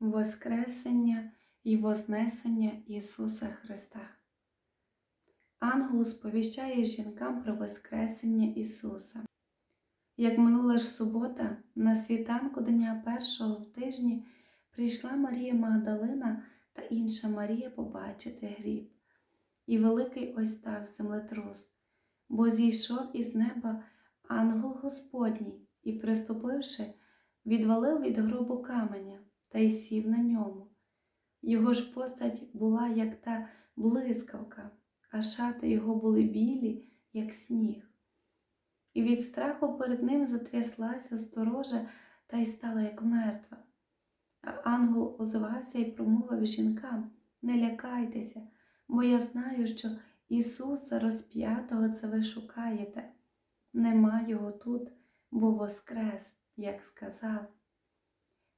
Воскресення і Вознесення Ісуса Христа. Ангел сповіщає жінкам про Воскресення Ісуса. Як минула ж субота, на світанку дня першого в тижні прийшла Марія Магдалина та інша Марія побачити гріб. І великий ось став землетрус, бо зійшов із неба ангел Господній і, приступивши, відвалив від гробу каменя та й сів на ньому. Його ж постать була, як та блискавка, а шати його були білі, як сніг. І від страху перед ним затряслася сторожа та й стала, як мертва. А ангел озвався і промовив жінкам: Не лякайтеся, бо я знаю, що Ісуса розп'ятого це ви шукаєте. Нема його тут, бо воскрес, як сказав.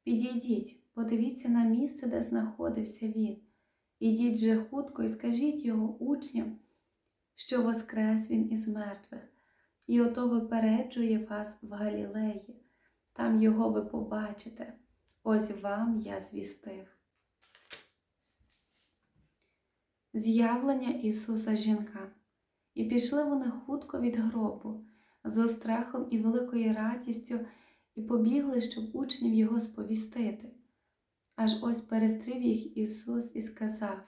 Підійдіть, подивіться на місце, де знаходився він. Ідіть же хутко і скажіть його учням, що воскрес він із мертвих, і ото випереджує вас в Галілеї, там його ви побачите. Ось вам я звістив. З'явлення Ісуса жінка. І пішли вони хутко від гробу, з страхом і великою радістю, і побігли, щоб учнів його сповістити. Аж ось перестрів їх Ісус і сказав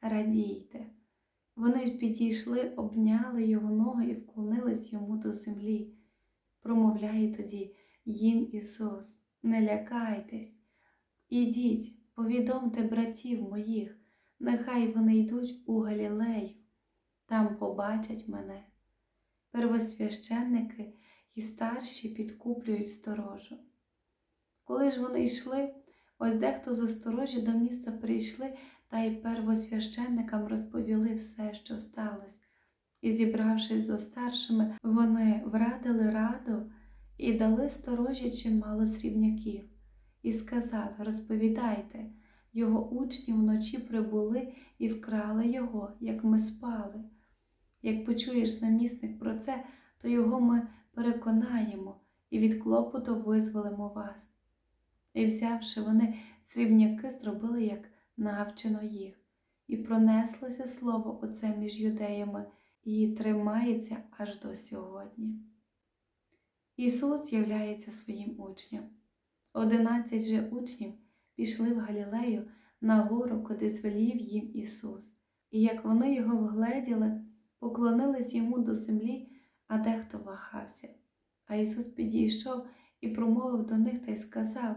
Радійте. Вони підійшли, обняли його ноги і вклонились йому до землі. Промовляє тоді їм Ісус, не лякайтесь, ідіть, повідомте братів моїх, нехай вони йдуть у Галілею, там побачать мене. Первосвященники і старші підкуплюють сторожу. Коли ж вони йшли, ось дехто з осторожі до міста прийшли та й первосвященникам розповіли все, що сталося. І, зібравшись зо старшими, вони врадили раду і дали сторожі чимало срібняків, і сказали розповідайте, його учні вночі прибули і вкрали його, як ми спали. Як почуєш намісник про це, то його ми переконаємо і від клопоту визволимо вас. І, взявши вони срібняки, зробили, як навчено їх, і пронеслося слово оце між юдеями і тримається аж до сьогодні. Ісус являється своїм учням. Одинадцять же учнів пішли в Галілею на гору, куди звелів їм Ісус, і як вони його вгледіли, поклонились йому до землі, а дехто вагався. А Ісус підійшов і промовив до них та й сказав: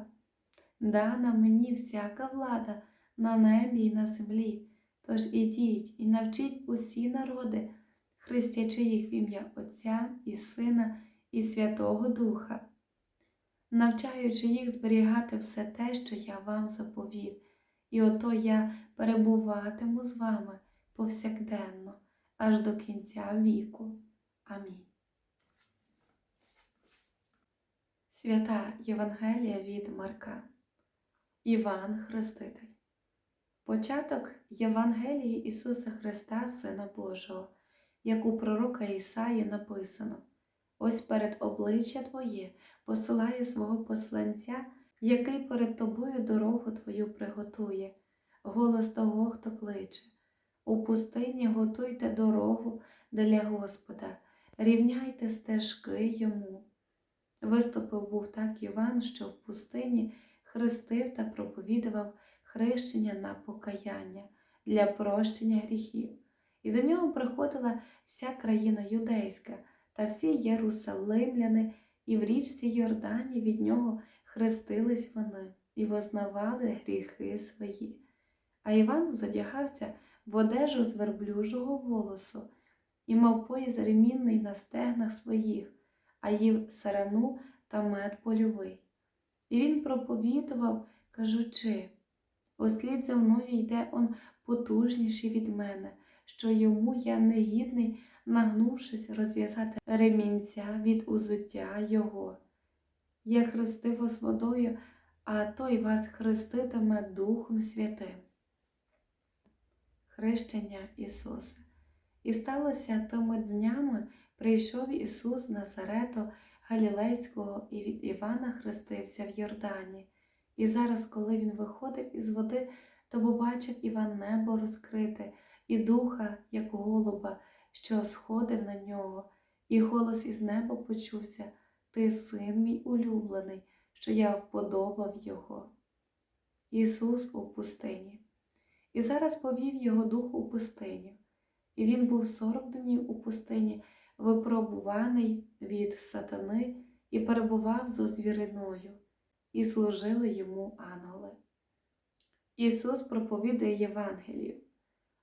Дана мені всяка влада на небі і на землі. Тож ідіть і навчіть усі народи, хрестячи їх в ім'я Отця і Сина і Святого Духа, навчаючи їх зберігати все те, що я вам заповів, і ото я перебуватиму з вами повсякденно, аж до кінця віку. Амінь. Свята Євангелія від Марка. Іван Хреститель. Початок Євангелії Ісуса Христа, Сина Божого, як у пророка Ісаї написано: Ось перед обличчя Твоє посилаю свого посланця, який перед тобою дорогу Твою приготує, голос того, хто кличе. У пустині готуйте дорогу для Господа, рівняйте стежки йому. Виступив був так Іван, що в пустині хрестив та проповідував хрещення на покаяння для прощення гріхів, і до нього приходила вся країна юдейська та всі єрусалимляни, і в річці Йордані від нього хрестились вони і визнавали гріхи свої. А Іван задягався в одежу з верблюжого волосу і мав пояс ремінний на стегнах своїх, а їв сарану та мед польовий. І він проповідував, кажучи, Ослід за мною йде он потужніший від мене, що йому я негідний, нагнувшись, розв'язати ремінця від узуття Його. Я хрестив вас водою, а той вас хреститиме Духом Святим. Хрещення Ісуса. І сталося тими днями прийшов Ісус з Назарету Галілейського і від Івана хрестився в Йордані І зараз, коли він виходив із води, то побачив Іван небо розкрите, і духа, як голуба, що сходив на нього, і голос із неба почувся Ти син мій улюблений, що я вподобав його. Ісус у пустині. І зараз повів його дух у пустиню. І він був сорок днів у пустині, випробуваний від сатани, і перебував зо звіриною, і служили йому ангели. Ісус проповідує Євангелію.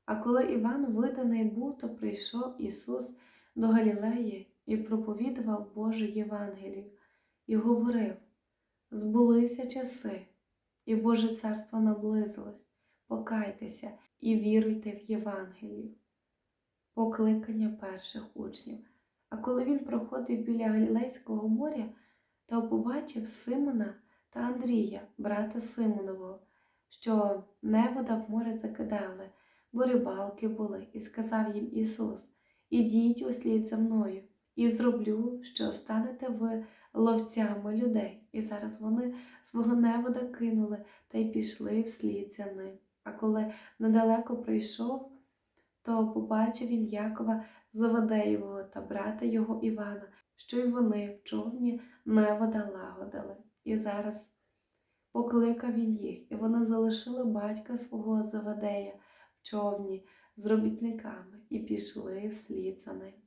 А коли Іван виданий був, то прийшов Ісус до Галілеї і проповідував Божу Євангелію, і говорив: Збулися часи, і Боже царство наблизилось, покайтеся і віруйте в Євангелію. Покликання перших учнів. А коли він проходив біля Галілейського моря, то побачив Симона та Андрія, брата Симонового, що невода в море закидали, бо рибалки були, і сказав їм Ісус: Ідіть услід за мною, і зроблю, що станете ви ловцями людей. І зараз вони свого невода кинули та й пішли вслід за ним. А коли недалеко прийшов, то побачив він Якова Завадеєвого та брата його Івана, що й вони в човні невода лагодили. І зараз покликав він їх, і вони залишили батька свого Завадея в човні з робітниками і пішли вслід за ним.